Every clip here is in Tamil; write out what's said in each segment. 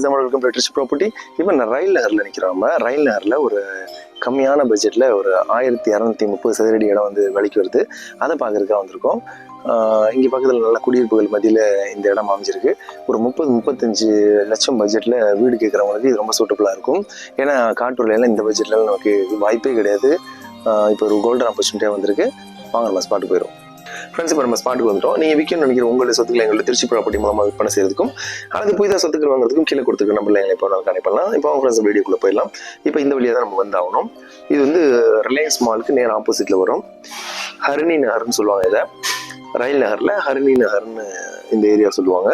இஸ் நம்ம வெல்கம் டு ப்ராப்பர்ட்டி இப்போ நான் ரயில் நகரில் நிற்கிறோம் ரயில் நகரில் ஒரு கம்மியான பட்ஜெட்டில் ஒரு ஆயிரத்தி இரநூத்தி முப்பது சதுரடி இடம் வந்து விலைக்கு வருது. அதை பார்க்குறதுக்காக வந்திருக்கோம். இங்கே பக்கத்தில் நல்ல குடியிருப்புகள் மத்தியில் இந்த இடம் அமைஞ்சிருக்கு. ஒரு முப்பது முப்பத்தஞ்சு லட்சம் பட்ஜெட்டில் வீடு கேட்குறவங்களுக்கு இது ரொம்ப சூட்டபுளாக இருக்கும். ஏன்னா காட்டூர்லாம் இந்த பட்ஜெட்டில் நமக்கு வாய்ப்பே கிடையாது. இப்போ ஒரு கோல்டன் ஆப்பர்ச்சுனிட்டியாக வந்திருக்கு. வாங்க நம்ம ஸ்பாட்டுக்கு போயிடும் ஃப்ரெண்ட்ஸ் இப்போ நம்ம ஸ்பாட்டுக்கு வந்துட்டோம். நீங்கள் விற்கணும்னு நினைக்கிற உங்களுடைய சொத்துக்களை எங்களுடைய திருச்சி ப்ராப்பர்ட்டி மூலமாக விற்பனை செய்யறதுக்கும் அல்லது புதிதாக சொத்துக்கள் வாங்குறதுக்கும் கீழே கொடுத்துருக்க நம்பர்ல எங்களை இப்போ நாள் கனெக்ட் பண்ணலாம். இப்போ அவங்க ஃப்ரெண்ட்ஸ் வீடியோக்குள்ளே போயிடலாம். இப்போ இந்த வழியாக தான் நம்ம வந்தாகணும் இது வந்து ரிலையன்ஸ் மாலுக்கு நேர் ஆப்போசிட்டில் வரும். ஹரிணி நகர்னு சொல்லுவாங்க இதை. ரயில் நகரில் ஹரிணி நகர்னு இந்த ஏரியா சொல்லுவாங்க.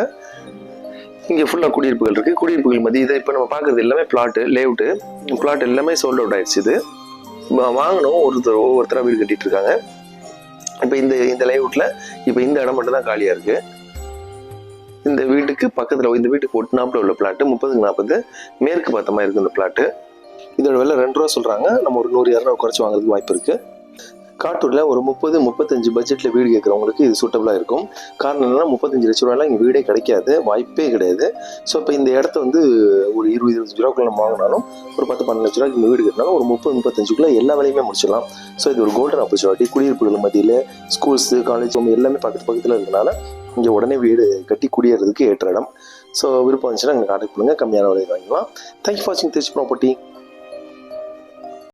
இங்கே ஃபுல்லாக குடியிருப்புகள் இருக்குது குடியிருப்புகள் மத்திய இதை இப்போ நம்ம பார்க்குறது எல்லாமே பிளாட்டு லேவுட்டு பிளாட் எல்லாமே சோல்ட் அவுட் ஆயிடுச்சு இது. வாங்கணும். வாங்கினோம் ஒருத்தர் ஒவ்வொருத்தராக வீடு கட்டிட்டு இருக்காங்க. இப்போ இந்த இந்த லேஅவுட்டில் இப்போ இந்த இடம் மட்டும் தான் காலியாக இருக்குது இந்த வீட்டுக்கு பக்கத்தில் இந்த வீட்டுக்கு ஒட்டுனாப்புல உள்ள பிளாட்டு முப்பதுக்கு நாற்பது மேற்கு பார்த்த மாதிரி இருக்குது இந்த பிளாட்டு இதோட விலை ரெண்டு ரூபா சொல்கிறாங்க நம்ம ஒரு நூறு இரநூறு குறைச்சி வாங்குறதுக்கு வாய்ப்பு இருக்குது காட்டூரில் ஒரு முப்பது முப்பத்தஞ்சு பட்ஜெட்டில் வீடு கேட்குறவங்களுக்கு இது சூட்டபுளாக இருக்கும். காரணம் என்னென்னா முப்பத்தஞ்சு லட்ச ரூபாயெலாம் இங்கே வீடே கிடைக்காது. வாய்ப்பே கிடையாது. ஸோ இப்போ இந்த இடத்த வந்து ஒரு இருபது இருபத்தஞ்சு ரூபாக்குள்ள நம்ம வாங்கினாலும் ஒரு பத்து பன்னெண்டு லட்ச ரூபாய்க்கு இந்த வீடு கட்டினாலும் ஒரு முப்பது முப்பத்தஞ்சுக்குள்ளே எல்லா வேலையுமே முடிச்சிடலாம். ஸோ இது ஒரு கோல்டன் ஆப்பர்ச்சுனிட்டி குடியிருப்புகள் மத்தியில் ஸ்கூல்ஸு காலேஜ் எல்லாமே பக்கத்து பக்கத்தில் இருக்கனால இங்கே உடனே வீடு கட்டி குடியேறதுக்கு ஏற்ற இடம். ஸோ விருப்பம் இருந்துச்சுன்னா எங்களை கான்டாக்ட் பண்ணுங்கள் கம்மியான விலையில் வாங்கிக்கலாம். தேங்க்யூ ஃபார் வாட்சிங் திருச்சி ப்ராப்பர்ட்டி